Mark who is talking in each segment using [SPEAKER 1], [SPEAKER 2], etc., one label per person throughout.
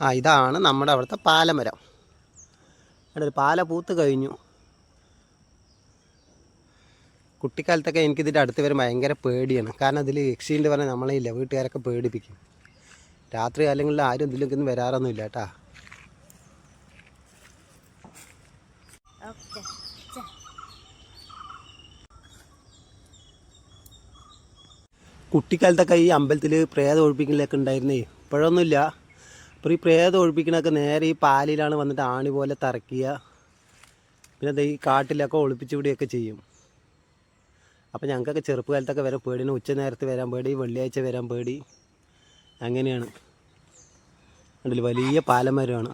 [SPEAKER 1] ആ ഇതാണ് നമ്മുടെ അവിടുത്തെ പാലമരം. അവിടെ ഒരു പാല പൂത്ത് കഴിഞ്ഞു. കുട്ടിക്കാലത്തൊക്കെ എനിക്കിതിന്റെ അടുത്ത് വരും ഭയങ്കര പേടിയാണ്. കാരണം അതിൽ എക്സിഡന്റ് പറഞ്ഞാൽ നമ്മളെ ഇല്ല വീട്ടുകാരൊക്കെ പേടിപ്പിക്കും. രാത്രി കാലങ്ങളിൽ ആരും ഇതിലേക്കൊന്നും വരാറൊന്നുമില്ല കേട്ടാ.
[SPEAKER 2] ഓക്കെ.
[SPEAKER 1] കുട്ടിക്കാലത്തൊക്കെ ഈ അമ്പലത്തിൽ പ്രേതം ഒഴിപ്പിക്കലൊക്കെ ഉണ്ടായിരുന്നേ. ഇപ്പോഴൊന്നുമില്ല. അപ്പോൾ ഈ പ്രേതം ഒഴിപ്പിക്കണൊക്കെ നേരെ ഈ പാലിലാണ് വന്നിട്ട് ആണി പോലെ തറക്കുക പിന്നെ ദേ ഈ കാട്ടിലൊക്കെ ഒളിപ്പിച്ച് വിടുകയൊക്കെ ചെയ്യും. അപ്പോൾ ഞങ്ങൾക്കൊക്കെ ചെറുപ്പകാലത്തൊക്കെ വരാൻ പേടി ഉച്ച നേരത്ത് വരാൻ പേടി വെള്ളിയാഴ്ച വരാൻ പേടി. അങ്ങനെയാണ്. അതിൽ വലിയ പാലമരമാണ്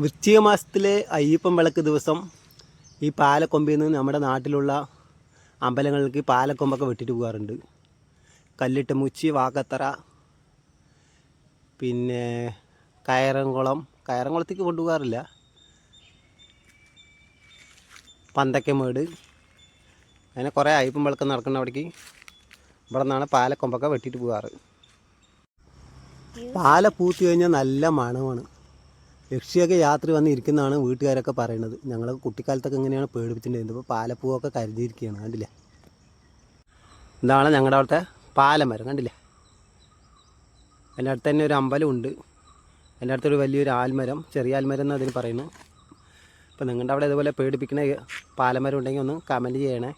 [SPEAKER 1] വൃശ്ചിക മാസത്തിലെ അയ്യപ്പം വിളക്ക് ദിവസം ഈ പാലക്കൊമ്പിൽ നിന്ന് നമ്മുടെ നാട്ടിലുള്ള അമ്പലങ്ങൾക്ക് പാലക്കൊമ്പൊക്കെ വെട്ടിയിട്ട് പോകാറുണ്ട്. കല്ലിട്ട് മുച്ചി വാക്കത്തറ പിന്നെ കയറംകുളം. കയറംകുളത്തേക്ക് കൊണ്ടുപോകാറില്ല. പന്തക്കമേട്. അങ്ങനെ കുറേ അയ്യപ്പൻ വിളക്കം നടക്കുന്ന അവിടേക്ക്. ഇവിടെ നിന്നാണ് പാലക്കൊമ്പൊക്കെ വെട്ടിയിട്ട് പോകാറ്. പാല പൂത്തി കഴിഞ്ഞാൽ നല്ല മണമാണ്. യക്ഷിയൊക്കെ യാത്ര വന്ന് ഇരിക്കുന്നതാണ് വീട്ടുകാരൊക്കെ പറയുന്നത്. ഞങ്ങൾ കുട്ടിക്കാലത്തൊക്കെ ഇങ്ങനെയാണ് പേടിപ്പിച്ചിട്ടുണ്ടായിരുന്നത്. ഇപ്പോൾ പാലപ്പൂവൊക്കെ കരുതിയിരിക്കുകയാണ് കണ്ടില്ലേ? ഇതാണ് ഞങ്ങളുടെ അവിടുത്തെ പാലമരം കണ്ടില്ലേ? എന്റെ അടുത്ത് തന്നെ ഒരു അമ്പലമുണ്ട് എന്റെ അടുത്തൊരു വലിയൊരു ആൽമരം ചെറിയ ആൽമരം എന്ന് അതിന് പറയുന്നത് അപ്പോൾ നിങ്ങളുടെ അവിടെ ഇതുപോലെ പേടിപ്പിക്കുന്ന പാലമരം ഉണ്ടെങ്കിൽ ഒന്ന് കമന്റ് ചെയ്യണേ.